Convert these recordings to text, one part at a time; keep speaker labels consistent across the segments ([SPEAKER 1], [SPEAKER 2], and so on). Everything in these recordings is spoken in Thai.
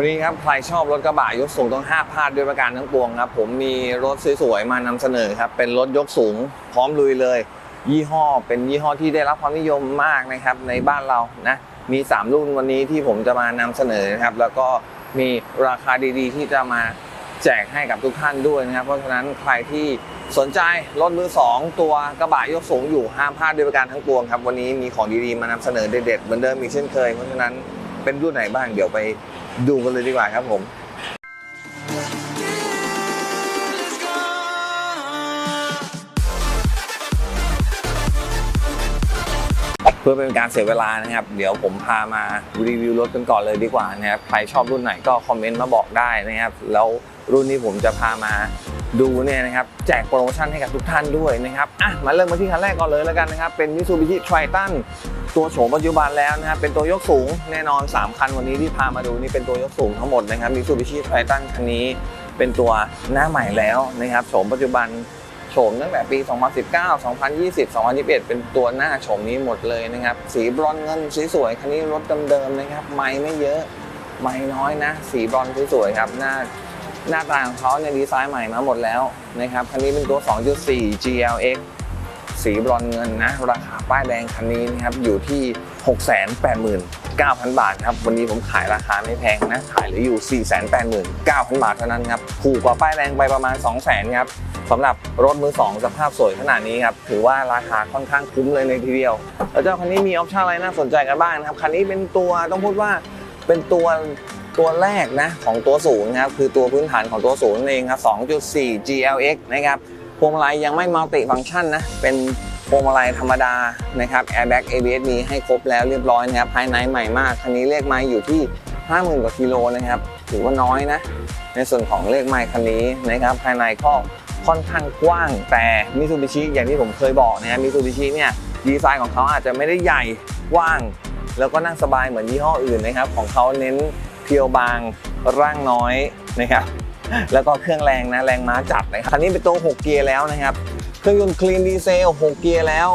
[SPEAKER 1] วันนี้ครับใครชอบรถกระบะยกสูงต้องห้ามพลาดด้วยประการทั้งปวงครับผมมีรถสวยๆมานำเสนอครับเป็นรถยกสูงพร้อมลุยเลย ยี่ห้อเป็นยี่ห้อที่ได้รับความนิยมมากนะครับในบ้านเรานะมี 3 รุ่นวันนี้ที่ผมจะมานำเสนอนะครับแล้วก็มีราคาดีๆ ที่จะมาแจกให้กับทุกท่านด้วยนะครับ เพราะฉะนั้นใครที่สนใจรถมือสองตัวกระบะยกสูงอยู่ห้ามพลาดด้วยประการทั้งปวงครับวันนี้มีของดีๆมานำเสนอเด็ดๆเหมือนเดิมอีกเช่นเคย เพราะฉะนั้นเป็นรุ่นไหนบ้างเดี๋ยวไป ดูกันเลยดีกว่าครับผมเพื่อเป็นการเสียเวลานะครับ เดี๋ยวผมพามารีวิวรถกันก่อนเลยดีกว่านะครับใครชอบรุ่นไหนก็คอมเมนต์มาบอกได้นะครับ แล้วรุ่นที่ผมจะพามาดูเนี่ยนะครับ แจกโปรโมชั่นให้กับทุกท่านด้วยนะครับอะมาเริ่มมาที่คันแรกก่อนเลยแล้วกันนะครับ เป็น Mitsubishi Triton ตัวโฉมปัจจุบันแล้วนะครับเป็นตัวยกสูงแน่นอน 3 คันวันนี้ที่พามาดูนี่เป็นตัวยกสูงทั้งหมดนะครับ Mitsubishi Triton คันนี้เป็นตัวหน้าใหม่แล้วนะครับโฉมปัจจุบันโฉมตั้งแต่ปี 2019 2020 2021 เป็นตัวหน้าโฉมนี้หมดเลยนะครับ สีบรอนเงินสีสวยคันนี้รถเดิมๆนะครับ ไม่ไม่เยอะไม่น้อยนะ สีบรอนสวยๆครับหน้าหน้าตาของเขาเนี่ยดีไซน์ใหม่มาหมดแล้วนะครับคันนี้เป็นตัว 2.4 GLX สีบรอนเงินนะ ราคาป้ายแดงคันนี้นะครับอยู่ที่ 689,000 บาทครับ วันนี้ผมขายราคาไม่แพงนะ ขายเหลืออยู่ 489,000 บาทเท่านั้นครับถูกกว่าป้ายแดงไปประมาณ 200,000ครับสำหรับรถมือสองสภาพสวยขนาดนี้ครับถือว่าราคาค่อนข้างคุ้มเลยในทีเดียว แล้วเจ้าคันนี้มีออปชั่นอะไรน่าสนใจกันบ้างนะครับคันนี้เป็นตัวต้องพูดว่าเป็นตัวตัวแรกนะของตัวศูนย์ครับคือตัวพื้นฐานของตัวศูนย์นั่นเองครับ 2.4 GLX นะครับ พวงมาลัยยังไม่มัลติฟังก์ชันนะ เป็นพวงมาลัยธรรมดานะครับ Airbag ABS มีให้ครบแล้วเรียบร้อยนะครับภายในใหม่มาก คันนี้เลขไม้อยู่ที่ 50,000กว่ากิโลนะครับถือว่าน้อยนะ ในส่วนของเลขไม้คันนี้นะครับภายในก็ค่อนข้างกว้างแต่มิ t ูบิชิอย่างที่ผมเคยบอกนะครับมิ t ูบิชิเนี่ยดีไซน์ของเขาอาจจะไม่ได้ใหญ่กว้าง แล้วก็นั่งสบายเหมือนยี่ห้ออื่นนะครับของเขาเน้นเพียวบางร่างน้อยนะครับ แล้วก็เครื่องแรงนะแรงม้าจัดนะครับคันนี้เป็นตัว 6 เกียร์แล้วนะครับ เครื่องยนต์คลีนดีเซล 6 เกียร์แล้ว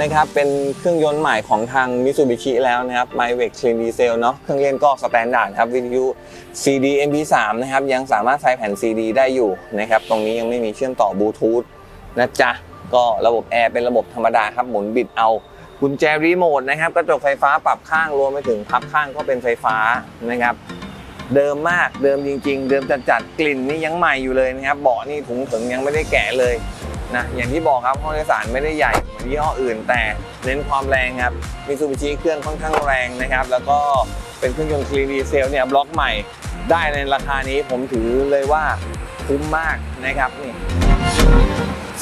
[SPEAKER 1] นะครับเป็นเครื่องยนต์ใหม่ของทาง Mitsubishi แล้วนะครับ m y v e c Clean Diesel เนาะเครื่องเล่นก็สแตนดาร์ดครับวิทยุ CD MP3 นะครับยังสามารถใส่แผ่น CD ได้อยู่นะครับตรงนี้ยังไม่มีเชื่อมต่อบลูทูธนะจ๊ะ ก็ระบบแอร์เป็นระบบธรรมดาครับหมุนบิดเอากุญแจรีโมทนะครับกระจกไฟฟ้าปรับข้างรวมไปถึงพับข้างก็เป็นไฟฟ้านะครับ เดิมมากเดิมจริง ๆ เดิมจัดจัดๆกลิ่นนี่ยังใหม่อยู่เลยนะครับเบาะนี่ถุงถึงยังไม่ได้แกะเลยนะอย่างที่บอกครับห้องโดยสารไม่ได้ใหญ่เหมือนยี่ห้ออื่น แต่เน้นความแรงครับมิซูบิชิเครื่องค่อนข้างแรงนะครับ แล้วก็เป็นเครื่องยนต์คลีนดีเซลเนี่ยบล็อกใหม่ได้ในราคานี้ผมถือเลยว่าคุ้มมากนะครับนี่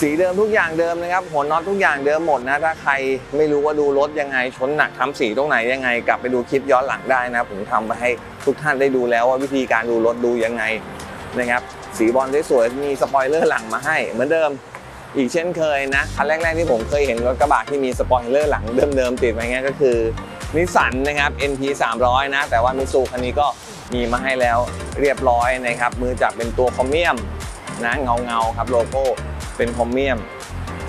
[SPEAKER 1] สีเดิมทุกอย่างเดิมนะครับ หัวน็อตทุกอย่างเดิมหมดนะ ถ้าใครไม่รู้ว่าดูรถยังไง ชนหนักทำสีตรงไหนยังไง กลับไปดูคลิปย้อนหลังได้นะ ผมทำไปให้ทุกท่านได้ดูแล้วว่าวิธีการดูรถดูยังไงนะครับสีบอลสวยๆมีสปอยเลอร์หลังมาให้ เหมือนเดิมอีกเช่นเคยนะคันแรกๆที่ผมเคยเห็นรถกระบะที่มีสปอยเลอร์หลังเดิมๆติดมาเงี้ยก็คือนิสสันนะครับ NP 300 นะ แต่ว่ามิซูคันนี้ก็มีมาให้แล้วเรียบร้อยนะครับ มือจับเป็นตัวคอมเมียมนะเงาๆครับโลโก้ เป็นคอมเมียม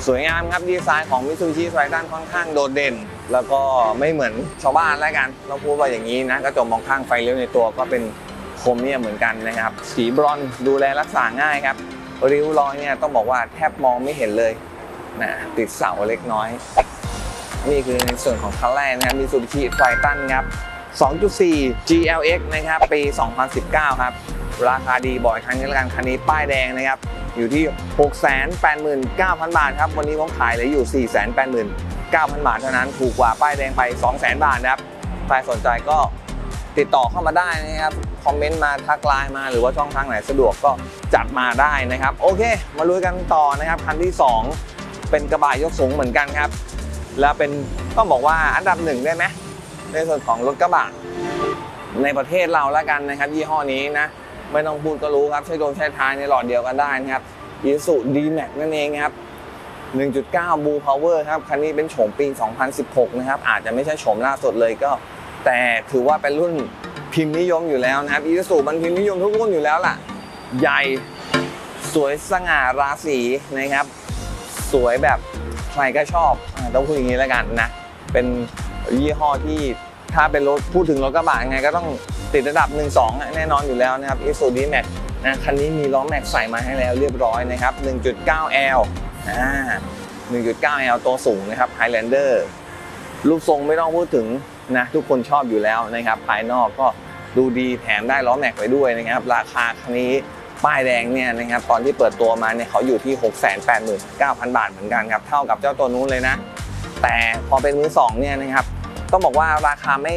[SPEAKER 1] สวยงามครับดีไซน์ของ Mitsubishi Triton ค่อนข้างโดดเด่น แล้วก็ไม่เหมือนชาวบ้านแล้วกันต้องพูดว่าอย่างนี้นะกระจกมองข้างไฟเลี้ยวในตัวก็เป็นโครเมียมเหมือนกันนะครับ สีบรอนดูแลรักษาง่ายครับริ้วรอยเนี่ยต้องบอกว่าแทบมองไม่เห็นเลยนะติดเสาเล็กน้อย นี่คือในส่วนของคันแรกนะครับ Mitsubishi Triton ครับ 2.4 GLX นะครับ ปี 2019 ครับ ราคาดีบ่อยครั้งนี้ล้วกันคันนี้ป้ายแดงนะครับ อยู่ที่ 689,000 บาทครับ วันนี้ผมขายเหลืออยู่ 489,000 บาทเท่านั้น ถูกกว่าป้ายแดงไป 200,000 บาทนะครับ ใครสนใจก็ติดต่อเข้ามาได้นะครับ คอมเมนต์มาทักไลน์มาหรือว่าช่องทางไหนสะดวกก็จัดมาได้นะครับ โอเค มาลุยกันต่อนะครับ คันที่ 2 เป็นกระบะยกสูงเหมือนกันครับ แล้วเป็นต้องบอกว่าอันดับหนึ่งได้ไหมในส่วนของรถกระบะในประเทศเราแล้วกันนะครับ ยี่ห้อนี้นะไม่ต้องพูดก็รู้ครับใช้โดนใช้ท้ายในหลอดเดียวกันได้นะครับ อีสุดีแม็กนั่นเองครับ 1.9 Blue Power ครับ คันนี้เป็นโฉมปี 2016 นะครับ อาจจะไม่ใช่โฉมล่าสุดเลยก็ แต่ถือว่าเป็นรุ่นพิมพ์นิยมอยู่แล้วนะครับอีสุมันพิมพ์นิยมทุกรุ่นอยู่แล้วล่ะ ใหญ่สวยสง่าราศีนะครับ สวยแบบใครก็ชอบต้องพูดอย่างนี้แล้วกันนะ เป็นยี่ห้อที่ถ้าเป็นรถพูดถึงรถกระบะยังไงก็ต้องติดระดับ 1 2 แน่นอนอยู่แล้วนะครับ i s u z u d Max นะคันนี้มีล้อแม็กใส่มาให้แล้วเรียบร้อยนะครับ 1.9L อ่า 1.9L ตัวสูงนะครับ Highlander รูปทรงไม่ต้องพูดถึงนะทุกคนชอบอยู่แล้วนะครับ ภายนอกก็ดูดีแถมได้ล้อแม็กไปด้วยนะครับ ราคาคันนี้ป้ายแดงเนี่ยนะครับตอนที่เปิดตัวมาเนี่ยเขาอยู่ที่ 689,000 บาทเหมือนกันครับเท่ากับเจ้าตัวนู้นเลยนะ แต่พอเป็นมือสองเนี่ยนะครับต้องบอกว่าราคาไม่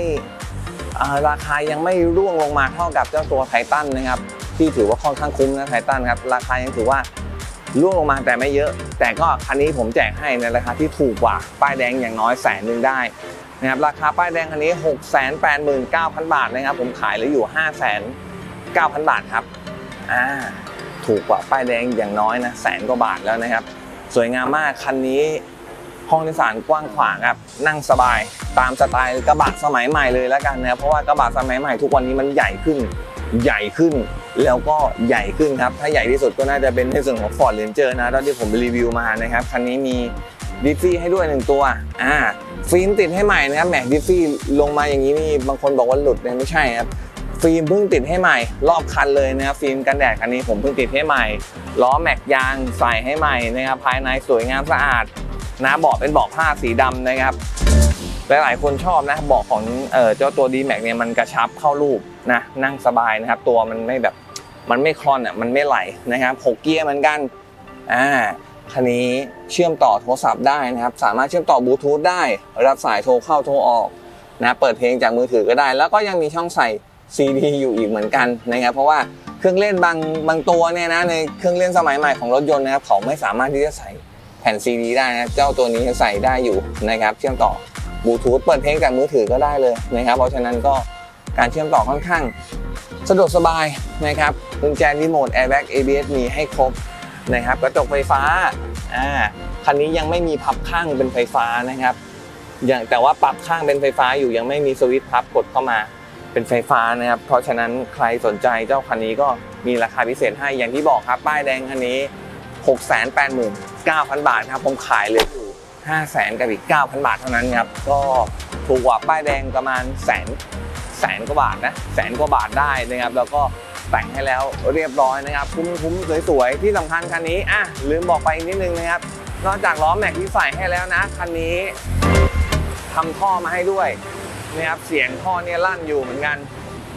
[SPEAKER 1] ราคายังไม่ร่วงลงมาเท่ากับเจ้าตัวไททันนะครับ ที่ถือว่าค่อนข้างคุ้มนะไททันครับ ราคายังถือว่าร่วงลงมาแต่ไม่เยอะ แต่ก็คันนี้ผมแจกให้ในราคาที่ถูกกว่า ป้ายแดงอย่างน้อยแสนหนึ่งได้นะครับราคาป้ายแดงคันนี้ 6 8 9 0 0 0 บาทนะครับ ผมขายเหลืออยู่ 5 9 0 0 0 บาทครับอ่าถูกกว่าป้ายแดงอย่างน้อยนะแสนกว่าบาทแล้วนะครับ สวยงามมากคันนี้ห้องโดยสารกว้างขวางครับนั่งสบายตามสไตล์กระบะสมัยใหม่เลยแล้วกันนะครับเพราะว่ากระบะสมัยใหม่ทุกวันนี้มันใหญ่ขึ้น ใหญ่ขึ้น แล้วก็ใหญ่ขึ้นครับ ถ้าใหญ่ที่สุดก็น่าจะเป็นในส่วนของ Ford Ranger นะตอนที่ผมรีวิวมานะครับ คันนี้มีดิฟฟี่ให้ด้วยหนึ่งตัว อ่า ฟิล์มติดให้ใหม่นะครับแหมดิฟฟี่ลงมาอย่างนี้นี่บางคนบอกว่าหลุดเนี่ยไม่ใช่ครับฟิล์มเพิ่งติดให้ใหม่ รอบคันเลยนะครับฟิล์มกันแดดคันนี้ผมเพิ่งติดให้ใหม่ล้อแม็กยางใส่ให้ใหม่นะครับภายในสวยงามสะอาดนะเบาะเป็นเบาะผ้าสีดำนะครับ หลายๆคนชอบนะเบาะของเอ่อเจ้าตัว d m a x เนี่ยมันกระชับเข้ารูปนะนั่งสบายนะครับ ตัวมันไม่แบบมันไม่คลอนอะมันไม่ไหลนะครับหกเกียร์เหมือนกันอ่าคันนี้เชื่อมต่อโทรศัพท์ได้นะครับ สามารถเชื่อมต่อบลูทูธได้ รับสายโทรเข้าโทรออกนะเปิดเพลงจากมือถือก็ได้ แล้วก็ยังมีช่องใส่ CD อยู่อีกเหมือนกันนะครับ เพราะว่าเครื่องเล่นบางบางตัวเนี่ยนะในเครื่องเล่นสมัยใหม่ของรถยนต์นะครับเขาไม่สามารถที่จะใส่แผ่นซีดีได้นะเจ้าตัวนี้ใส่ได้อยู่นะครับ เชื่อมต่อ บลูทูธเปิดเพลงจากมือถือก็ได้เลยนะครับเพราะฉะนั้นก็การเชื่อมต่อค่อนข้าง สะดวกสบายนะครับกุญแจรีโมทแอร์แบ็ก ABS มีให้ครบนะครับกระจกไฟฟ้าอ่าคันนี้ยังไม่มีพับข้างเป็นไฟฟ้านะครับอย่างแต่ว่าปรับข้างเป็นไฟฟ้าอยู่ยังไม่มีสวิตช์พับกดเข้ามาเป็นไฟฟ้านะครับ เพราะฉะนั้นใครสนใจเจ้าคันนี้ก็มีราคาพิเศษให้อย่างที่บอกครับ ป้ายแดงคันนี้ 689,000 บาทครับผมขายเลย 500,000กับอีก 9,000 บาทเท่านั้นครับ ก็ถูกกว่าป้ายแดงประมาณแสนแสนกว่าบาทนะแสนกว่าบาทได้นะครับ แล้วก็แต่งให้แล้วเรียบร้อยนะครับคุ้มคุ้มสวยๆ ที่สำคัญคันนี้อะลืมบอกไปอีกนิดนึงนะครับ นอกจากล้อแม็กที่ใส่ให้แล้วนะคันนี้ทำท่อมาให้ด้วยนะครับเสียงท่อเนี่ยลั่นอยู่เหมือนกัน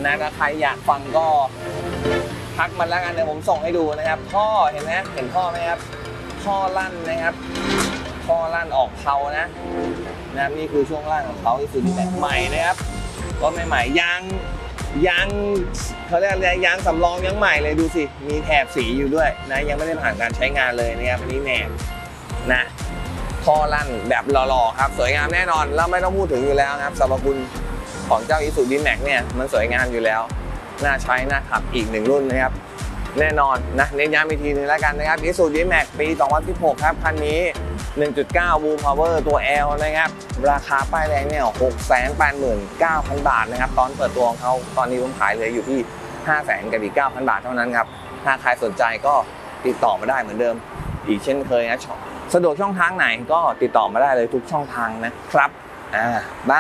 [SPEAKER 1] นะถ้าใครอยากฟังก็ทักมาแล้วกันเดี๋ยวผมส่งให้ดูนะครับท่อเห็นไหมเห็นท่อไหมครับท่อลั่นนะครับ ท่อลั่นออกเขานะนะครับนี่คือช่วงล่างของเขาที่สุดแบบใหม่นะครับรถใหม่ๆยางยางเขาเรียกอะไรยางสำรองยังใหม่เลยดูสิมีแถบสีอยู่ด้วยนะยังไม่ได้ผ่านการใช้งานเลยนะครับอันนี้แหนบนะท่อลั่นแบบหล่อๆครับ สวยงามแน่นอนแล้วไม่ต้องพูดถึงอยู่แล้วนะครับสรรพคุณของเจ้าอิสุดีแม็กเนี่ยมันสวยงามอยู่แล้ว น่าใช้น่าขับอีกหนึ่งรุ่นนะครับ แน่นอนนะเน้นย้ำอีกทีหนึงแล้วกันนะครับ i s u z u D-Max ปี 2016 ครับคันนี้ 1.9 Boom Power ตัว L นะครับ ราคาป้ายแรงเนี่ย 689,000 บาทนะครับ ตอนเปิดตัวของเขาตอนนี้ผมขายเหลยอยู่ที่ 500,000กับอีก9,000 บาทเท่านั้นครับ ถ้าใครสนใจก็ติดต่อมาได้เหมือนเดิม อีกเช่นเคยนะชสะดวกช่องทางไหนก็ติดต่อมาได้เลยทุกช่องทางนะครับ อ่า มา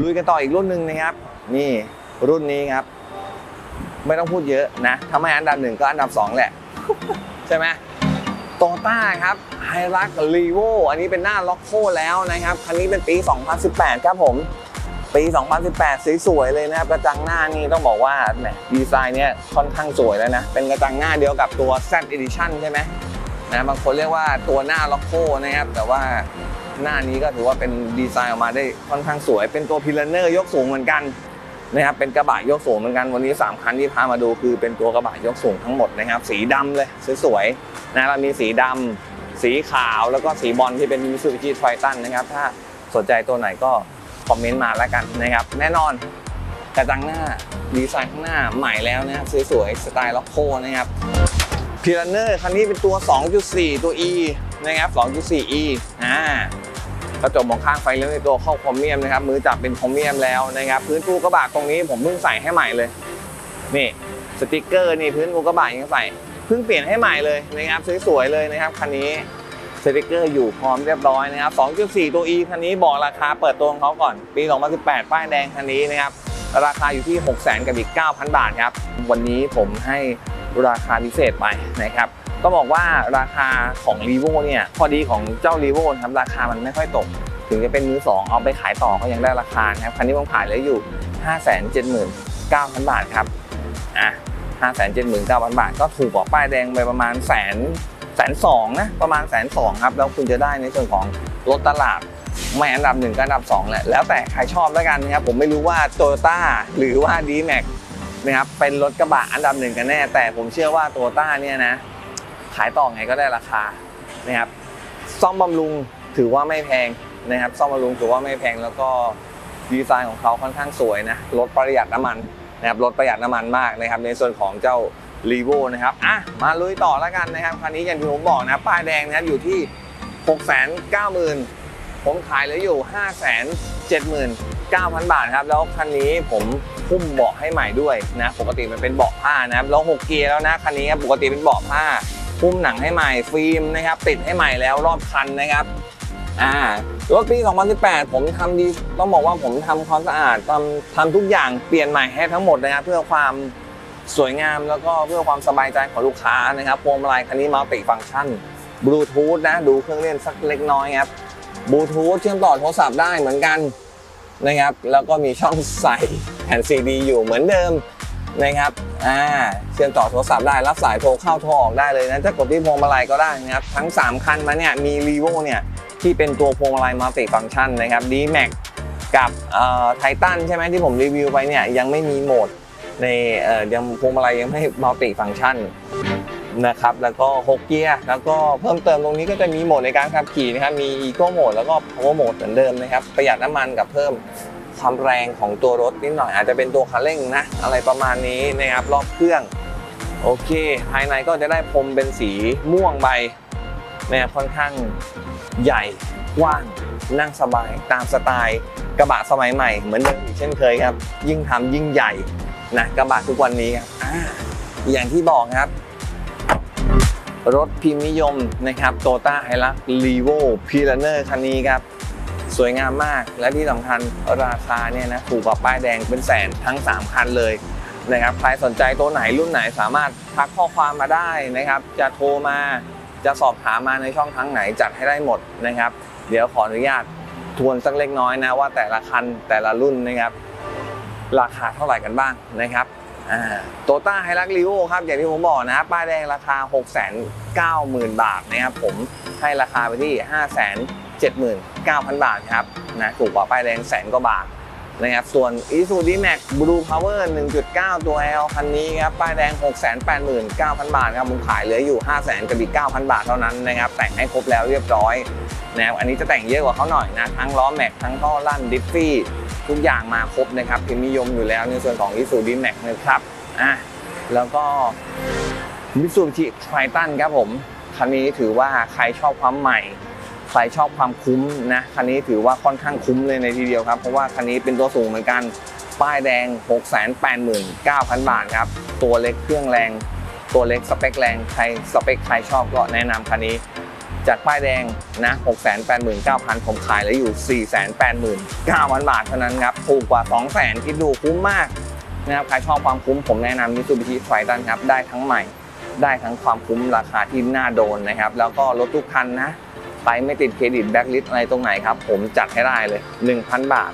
[SPEAKER 1] ลุยกันต่ออีกรุ่นหนึ่งนะครับ นี่รุ่นนี้ครับ ไม่ต้องพูดเยอะนะถ้าไม่อันดับหนึ่งก็อันดับ2แหละ ใช่ไหม โตต้าครับไฮรักรีโวอันนี้เป็นหน้าล็อกโคแล้วนะครับ คันนี้เป็นปี 2018 ครับผม ปี 2018 สวยๆเลยนะครับ กระจังหน้านี่ต้องบอกว่าแหมดีไซน์เนี่ยค่อนข้างสวยแล้วนะ เป็นกระจังหน้าเดียวกับตัว Z Edition ใช่ไหมนะบางคนเรียกว่าตัวหน้าล็อกโคนะครับ แต่ว่าหน้านี้ก็ถือว่าเป็นดีไซน์ออกมาได้ค่อนข้างสวย เป็นตัวพิลเนอร์ยกสูงเหมือนกัน นะครับเป็นกระบะยกสูงเหมือนกันวันนี้ 3 คันที่พามาดูคือเป็นตัวกระบะยกสูงทั้งหมดนะครับ สีดำเลยสวยๆนะเรามีสีดำสีขาวแล้วก็สีบอลที่เป็น Mitsubishi Triton นะครับ ถ้าสนใจตัวไหนก็คอมเมนต์มาแล้วกันนะครับ แน่นอนกระจังหน้าดีไซน์ข้างหน้าใหม่แล้วนะครับสวยๆสไตล์ล็อกโคนะครับพิลเนอร์คันนี้เป็นตัว 2.4 ตัว E นะครับ 2.4E อ่า กระจกมองข้างไฟเลี้ยวในตัวเข้าคอมเมียมนะครับมือจับเป็นคอมเมียมแล้วนะครับพื้นฟูกระบะตรงนี้ผมเพิ่งใส่ให้ใหม่เลยนี่สติกเกอร์นี่พื้นฟูกระบะยังใส่เพิ่งเปลี่ยนให้ใหม่เลยนะครับสวยๆเลยนะครับคันนี้สติกเกอร์อยู่พร้อมเรียบร้อยนะครับ 2.4 ตัว E คันนี้บอกราคาเปิดตัวของเขาก่อน ปี 2018 ป้ายแดงคันนี้นะครับ ราคาอยู่ที่ 600,000 กับอีก 9,000 บาทครับ วันนี้ผมให้ราคาพิเศษไปนะครับ ก็บอกว่าราคาของ r ีโวเนี่ยพอดีของเจ้า r ีโวครับราคามันไม่ค่อยตก ถึงจะเป็นมือสองเอาไปขายต่อก็ยังได้ราคาครับคันนี้ผมขายเหลยอยู่ 579,000 บาทครับอะ579,000 บาท ก็ถูกกว่าป้ายแดงไปประมาณแสนแสนสองนะประมาณแสนสองครับแล้วคุณจะได้ในส่วนของรถตลาดไม่อันดับหนึ่งก็อันดับสองแหละแล้วแต่ใครชอบแล้วกันนะครับผมไม่รู้ว่าโตโยต้าหรือว่า d m a x นะครับเป็นรถกระบะอันดับหนึ่งกันแน่ แต่ผมเชื่อว่าโตโยต้าเนี่ยนะ ขายต่อไงก็ได้ราคานะครับซ่อมบำรุงถือว่าไม่แพงนะครับซ่อมบำรุงถือว่าไม่แพงแล้วก็ดีไซน์ของเขาค่อนข้างสวยนะลดประหยัดน้ำมันนะครับลดประหยัดน้ำมันมากนะครับในส่วนของเจ้า r ีโวนะครับอะมาลุยต่อแล้วกันนะครับคันนี้อย่างที่ผมบอกนะป้ายแดงนะครับอยู่ที่ 690,000 ผมขายเหลืออยู่ 579,000 บาทครับแล้วคันนี้ผมพุ่มเบาะให้ใหม่ด้วยนะปกติมันเป็นเบาะผ้านะครับแล้ว6เกียร์แล้วนะคันนี้ปกติเป็นเบาะผ้า พุ่มหนังให้ใหม่ฟิล์มนะครับติดให้ใหม่แล้วรอบคันนะครับอ่ารถปี 2018 ผมทำดีต้องบอกว่าผมทำความสะอาดทำทำทุกอย่างเปลี่ยนใหม่ให้ทั้งหมดนะครับเพื่อความสวยงามแล้วก็เพื่อความสบายใจของลูกค้านะครับพวงมาลัยคันนี้มัลติฟังก์ชันบลูทูธนะดูเครื่องเล่นสักเล็กน้อยครับบลูทูธเชื่อมต่อโทรศัพท์ได้เหมือนกันนะครับ แล้วก็มีช่องใส่แผ่นซีดีอยู่เหมือนเดิม นะครับอ่าเชื่อมต่อโทรศัพท์ได้รับสายโทรเข้าโทรออกได้เลยนะจะกดที่พวงมาลัยก็ได้นะครับทั้ง 3 คันมาเนี่ยมี r ีโวเนี่ยที่เป็นตัวพวงมาลัยมัลติฟังก์ชันนะครับ d m a x กับไททันใช่ไหมที่ผมรีวิวไปเนี่ยยังไม่มีโหมดในเอ่อยังพวงมาลัยยังไม่มัลติฟังก์ชันนะครับแล้วก็ 6 เกียร์แล้วก็เพิ่มเติมตรงนี้ก็จะมีโหมดในการขับขี่นะครับมี Eco Mode แล้วก็ Power Mode เหมือนเดิมนะครับประหยัดน้ำมันกับเพิ่ม ความแรงของตัวรถนิดหน่อยอาจจะเป็นตัวคันเร่งนะอะไรประมาณนี้นะครับรอบเครื่องโอเคภายในก็จะได้พรมเป็นสีม่วงใบนะครับค่อนข้างใหญ่กว้างนั่งสบายตามสไตล์กระบะสมัยใหม่เหมือนเดิมอีกเช่นเคยครับ ยิ่งทำยิ่งใหญ่นะกระบะทุกวันนี้ครับออย่างที่บอกครับ รถพิมพ์นิยมนะครับโตต้าไฮรักรีโวพีลเนอร์คันนี้ครับ สวยงามมาก และที่สำคัญราคาเนี่ยนะถูกกว่าป้ายแดงเป็นแสนทั้ง 3 คันเลยนะครับใครสนใจตัวไหนรุ่นไหนสามารถทักข้อความมาได้นะครับ จะโทรมาจะสอบถามมาในช่องทางไหนจัดให้ได้หมดนะครับ เดี๋ยวขออนุญาตทวนสักเล็กน้อยนะว่าแต่ละคันแต่ละรุ่นนะครับราคาเท่าไหร่กันบ้างนะครับโตต้าไฮรักรีโวครับอย่างที่ผมบอกนะป้ายแดงราคา 690,000 บาทนะครับผมให้ราคาไปที่ 79,000 บาทครับนะถูกกว่าป้ายแดงแสนกว่าบาทนะครับส่วน i s u z u D-Max Blue Power 1.9 ตัว L คันนี้ครับป้ายแดง 689,000 บาทครับผมขายเหลืออยู่ 500,000กับอีก9,000 บาทเท่านั้นนะครับแต่งให้ครบแล้วเรียบร้อยนะครับอันนี้จะแต่งเยอะกว่าเขาหน่อยนะทั้งล้อแม็กทั้งท่อลั่นดิฟฟี่ทุกอย่างมาครบนะครับพิมพ์นิยมอยู่แล้วในส่วนของ i s u z u D-Max นะครับอะแล้วก็ Mitsubishi Triton ครับผมคันนี้ถือว่าใครชอบความใหม่ ใครชอบความคุ้มนะคันนี้ถือว่าค่อนข้างคุ้มเลยในทีเดียวครับ เพราะว่าคันนี้เป็นตัวสูงเหมือนกัน ป้ายแดง 689,000 บาทครับ ตัวเล็กเครื่องแรง ตัวเล็กสเปคแรงใครสเปคใครชอบก็แนะนำคันนี้จากป้ายแดงนะ689,000 ผมขายแล้วอยู่ 489,000 บาทเท่านั้นครับ ถูกกว่า 200,000คิดดูคุ้มมากนะครับ ใครชอบความคุ้มผมแนะนำ Mitsubishi Triton ครับ ได้ทั้งใหม่ ได้ทั้งความคุ้มราคาที่น่าโดนนะครับ แล้วก็รถทุกคันนะ ไปไม่ติดเครดิตแบ็กลิสอะไรตรงไหนครับ ผมจัดให้ได้เลย 1,000 บาท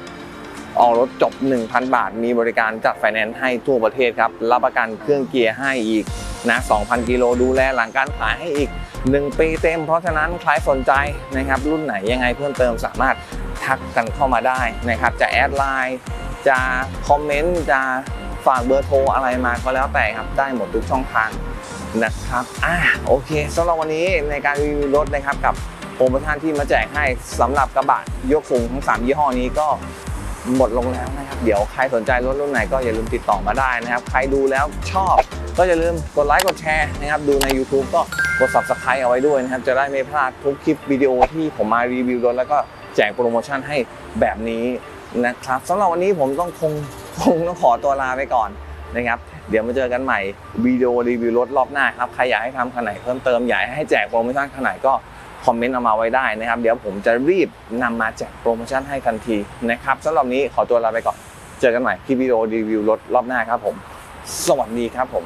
[SPEAKER 1] ออกรถจบ 1,000 บาท มีบริการจัดไฟแนนซ์ให้ทั่วประเทศครับ รับประกันเครื่องเกียร์ให้อีกนะ2,000 กิโลดูแลหลังการขายให้อีก 1 ปีเต็ม เพราะฉะนั้นใครสนใจนะครับ รุ่นไหนยังไงเพิ่มเติมสามารถทักกันเข้ามาได้นะครับ จะแอดไลน์จะคอมเมนต์จะฝากเบอร์โทรอะไรมาก็แล้วแต่ครับ ได้หมดทุกช่องทางนะครับ อ่าโอเคสำหรับวันนี้ในการรีวิวรถนะครับกับ โปรโมชั่นที่มาแจกให้สำหรับกระบะยกสูงทั้ง 3 ยี่ห้อนี้ก็หมดลงแล้วนะครับ เดี๋ยวใครสนใจรถรุ่นไหนก็อย่าลืมติดต่อมาได้นะครับ ใครดูแล้วชอบ ก็อย่าลืมกดไลค์กดแชร์นะครับ ดูใน YouTube ก็กด Subscribe เอาไว้ด้วยนะครับ จะได้ไม่พลาดทุกคลิปวิดีโอที่ผมมารีวิวรถแล้วก็แจกโปรโมชั่นให้แบบนี้นะครับสำหรับวันนี้ผมต้องคงคงต้องขอตัวลาไปก่อนนะครับ เดี๋ยวมาเจอกันใหม่วิดีโอรีวิวรถรอบหน้าครับ ใครอยากให้ทำคันไหนเพิ่มเติมอยากให้แจกโปรโมชั่นคันไหนก็ คอมเมนต์เอามาไว้ได้นะครับ เดี๋ยวผมจะรีบนำมาแจกโปรโมชั่นให้ทันทีนะครับสำหรับนี้ขอตัวลาไปก่อน เจอกันใหม่ที่วิดีโอรีวิวรถรอบหน้าครับผม สวัสดีครับผม